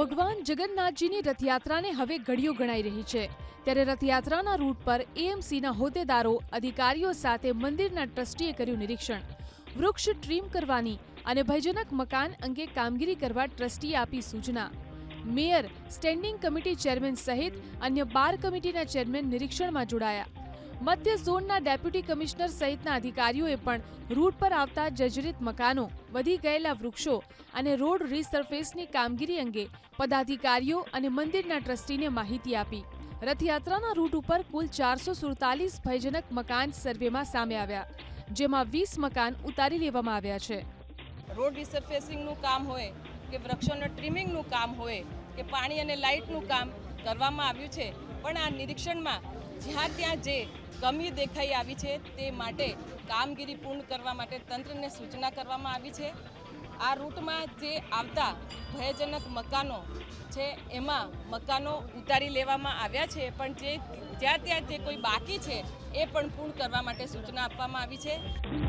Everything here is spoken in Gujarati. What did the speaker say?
ભગવાન જગન્નાથજીની રથયાત્રાને હવે ઘડીઓ ગણાઈ રહી છે. ત્યારે રથયાત્રાના રૂટ પર એએમસીના હોદ્દેદારો, અધિકારીઓ સાથે મંદિરના ટ્રસ્ટીએ કર્યું નિરીક્ષણ. વૃક્ષ ટ્રીમ કરવાની અને ભયજનક મકાન અંગે કામગીરી કરવા ટ્રસ્ટીએ આપી સૂચના. મેયર, સ્ટેન્ડિંગ કમિટી ચેરમેન સહિત અન્ય બાર કમિટીના ચેરમેન નિરીક્ષણમાં જોડાયા. મધ્ય ઝોનના ડેપ્યુટી કમિશનર સહિતના અધિકારીઓએ પણ રૂટ પર આવતા જર્જરિત મકાનો વધી ગયેલા વૃક્ષો અને રોડ રીસર્ફેસની કામગીરી અંગે પદાધિકારીઓ અને મંદિરના ટ્રસ્ટીને માહિતી આપી. રથયાત્રાના રૂટ ઉપર કુલ ચારસો સુડતાલીસ ભયજનક મકાન સર્વેમાં સામે આવ્યા, જેમાં વીસ મકાન ઉતારી લેવામાં આવ્યા છે. રોડ રીસર્ફેસિંગનું કામ હોય, કે વૃક્ષોના ટ્રીમિંગનું કામ હોય, કે પાણી અને લાઇટનું કામ કરવામાં આવ્યું છે, પણ આ નિરીક્ષણમાં જ્યાં ત્યાં જે કમી દેખાઈ આવી છે તે માટે કામગીરી પૂર્ણ કરવા માટે તંત્રને સૂચના કરવામાં આવી છે. આ રૂટમાં જે આવતા ભયજનક મકાનો છે, એમાં મકાનો ઉતારી લેવામાં આવ્યા છે, પણ જે જ્યાં ત્યાં જે કોઈ બાકી છે, એ પણ પૂર્ણ કરવા માટે સૂચના આપવામાં આવી છે.